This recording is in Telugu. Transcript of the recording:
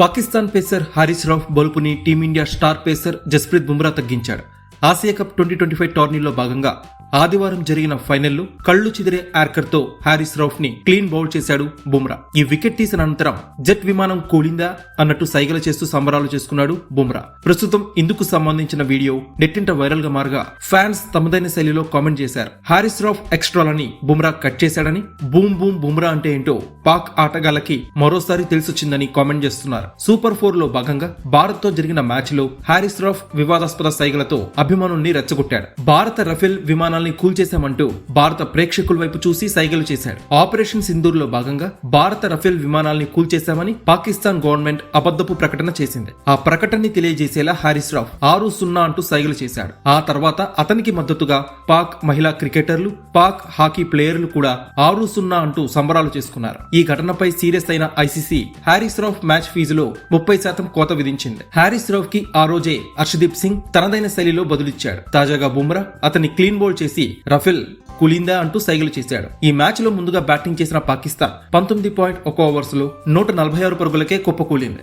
Pakistan pacer Haris Rauf బలుపుని team India star pacer Jasprit Bumrah తగ్గించాడు. Asia cup twenty twenty five టోర్నీలో భాగంగా ఆదివారం జరిగిన ఫైనల్లో కళ్ళు చిదిరే యార్కర్తో హారిస్ రౌఫ్ని క్లీన్ బౌల్ చేశాడు బుమ్రా. ఈ వికెట్ తీసిన అనంతరం జెట్ విమానం కూలిందా అన్నట్టు సైగలు చేస్తూ సంబరాలు చేసుకున్నాడు బుమ్రా. ప్రస్తుతం ఇందుకు సంబంధించిన వీడియో నెట్టింట వైరల్గా మారగా ఫ్యాన్స్ తమదైన శైలిలో కామెంట్ చేశారు. హారిస్ రౌఫ్ ఎక్స్ట్రాలని బుమ్రా కట్ చేశాడని బూమ్ బూమ్ బుమ్రా అంటే ఏంటో పాక్ ఆటగాళ్ళకి మరోసారి తెలిసొచ్చిందని కామెంట్ చేస్తున్నారు. సూపర్ ఫోర్లో భాగంగా భారత్తో జరిగిన మ్యాచ్లో హారిస్ రౌఫ్ వివాదాస్పద సైగలతో అభిమానుల్ని రెచ్చగొట్టాడు. భారత రఫేల్ విమానాల్ని కూల్చేశామంటూ భారత ప్రేక్షకుల వైపు చూసి సైగలు చేశాడు. ఆపరేషన్ సింధూర్లో భాగంగా భారత రఫేల్ విమానాల్ని కూల్చేశామని పాకిస్తాన్ గవర్నమెంట్ అబద్ధపు ప్రకటన చేసింది. ఆ ప్రకటనని తెలియజేసేలా హారిస్ రావు ఆరు సున్నా అంటూ సైగలు చేశాడు. ఆ తర్వాత అతనికి మద్దతుగా పాక్ మహిళా క్రికెటర్లు పాక్ హాకీ ప్లేయర్లు కూడా ఆరు సున్నా అంటూ సంబరాలు చేసుకున్నారు. ఈ ఘటనపై సీరియస్ అయిన ఐసీసీ హారిస్ రాఫ్ మ్యాచ్ ఫీజులో ముప్పై శాతం కోత విధించింది. హారిస్ రాఫ్కి ఆ రోజే హర్షదీప్ సింగ్ తనదైన శైలిలో బదులిచ్చాడు. తాజాగా బుమ్రా అతన్ని క్లీన్ బౌల్ చేసి రఫెల్ కులిందా అంటూ సైగలు చేశాడు. ఈ మ్యాచ్లో ముందుగా బ్యాటింగ్ చేసిన పాకిస్తాన్ పంతొమ్మిది పాయింట్ ఒక ఓవర్స్లో నూట నలభై ఆరు పరుగులకే కుప్పకూలింది.